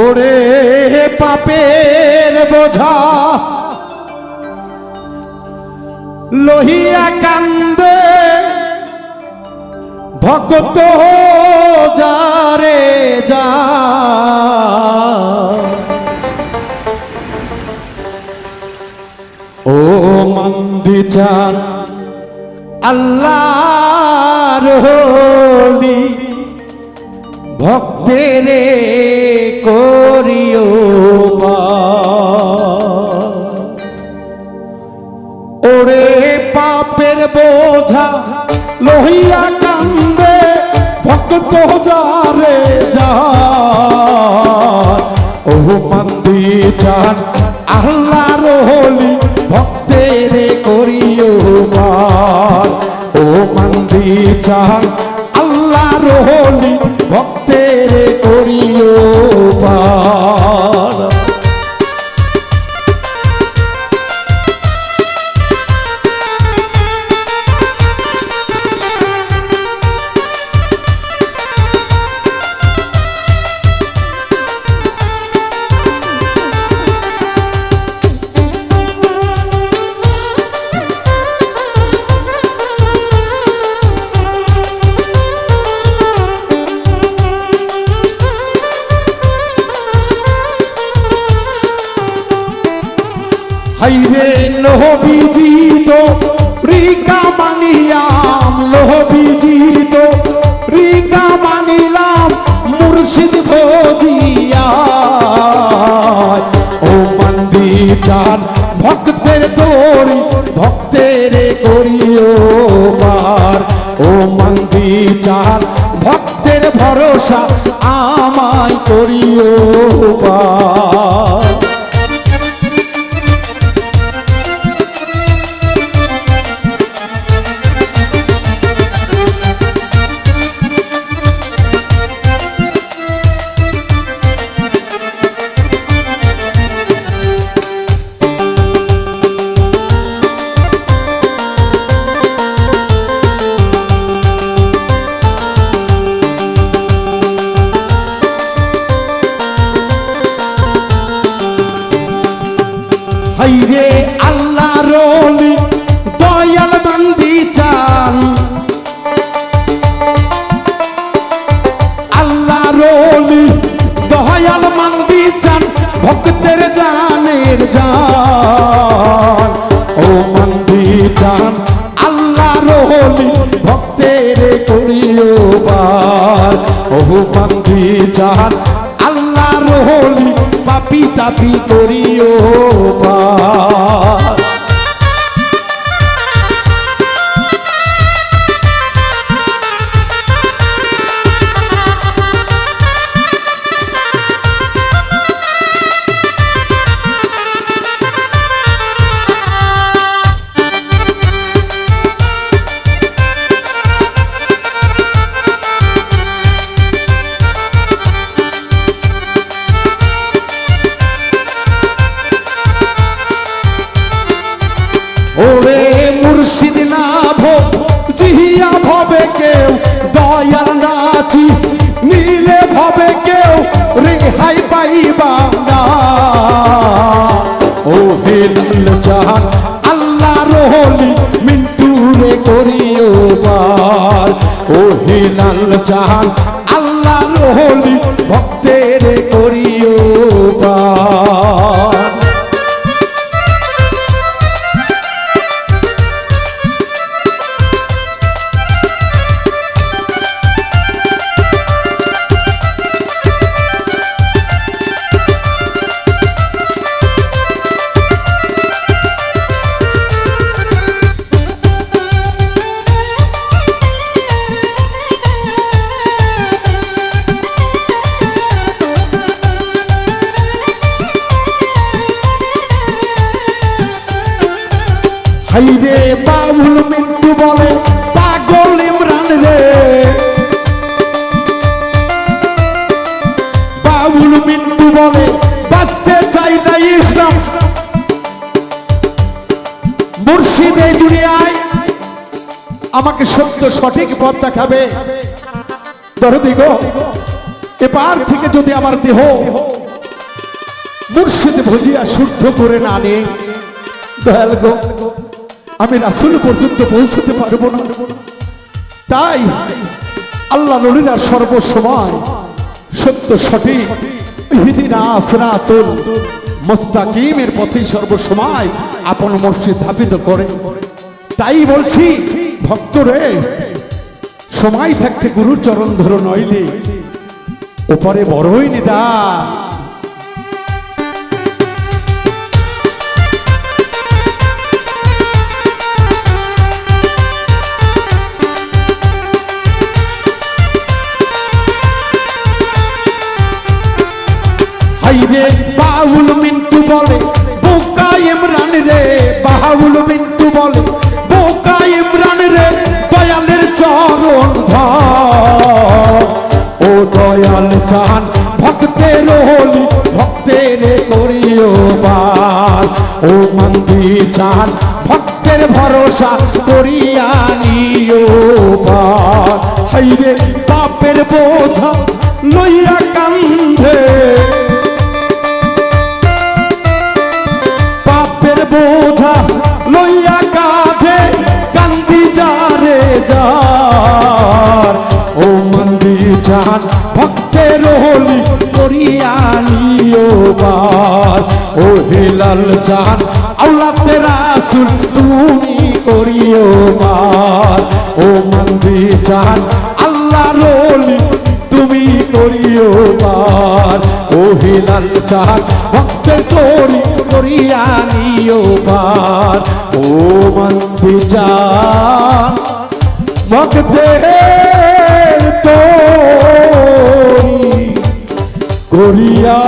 ওরে পাপের বোঝা। লোহিয়া কান্দে ভক্ত যারে যা। ও মন্দি চান আল্লাহর হোলি ভক্তেরে লোহিয়া কান্দে, ভক্ত যারে যা ও মন্দি চান আল্লাহর হোলি, ভক্তেরে করিও পার। ও মন্দি চান আল্লাহর হোলি, ভক্তেরে করিও পার। হাইরে লোহবিজিত, রিকা মানিয়াম লোহবিজিত, রিকা মানিলাম মুর্শিদ ভোজিয়া। ও মন্দি চাঁদ ভক্তের দৌড়ি, ভক্তের করিও পার। ও মন্দি চাঁদ ভক্তের ভরসা আমায় করিও আল্লাহ রহলি পাপি তাপি করিও পার দয়াল নাচি নীলে ভবে কেউ রেহাই পাইবা না ও হেলাল চাহান আল্লাহ রহলি মিন্টু রে করিও বার। ও হেলাল চাহান আল্লাহ রহলি ভক্তের মিন্টু বলে, পাগল ইমরান রে। বাউল মিন্টু বলে, বাঁচতে চাই না ইসলাম দুনিয়ায় আমাকে সত্য সঠিক পথ দেখাবে। ধরো দিগো এবার থেকে যদি আমার দেহ মুর্শিদ ভজিয়া শুদ্ধ করে না নে, দয়াল গো। আমি রাসুল পর্যন্ত পৌঁছতে পারব না। তাই আল্লাহ নলিনা সর্বসময় সত্য সঠিক মোস্তাকিমের পথে সর্বসময় আপন মসজিদ স্থাপিত করে। তাই বলছি, ভক্তরে, সময় থাকতে গুরুর চরণ ধরো নইলে। ওপরে বড়ই নিদা বাউল মিন্টু বলে, বোকা ইমরান রে দয়ালের চরণ ও দয়াল চান ভক্তের হলি, ভক্তের করিও বার। ও মন্দি চান ভক্তের ভরসা করিয়া নিও বার। হাইরে পাপের বোঝা লইয়া মন্দির ভক্তের হলি করিয়া নিও বার ও হিলাল চাঁদ আল্লাহতে রাসুল, তুমি করিও বার ও মন্দির চাঁদ আল্লাহ রলি তুমি করিও বার ও হিলাল চাঁদ ভক্তের করি করিয়া নিও বার ও মন্দি চাঁদ ভক্তের তোরি করিয়া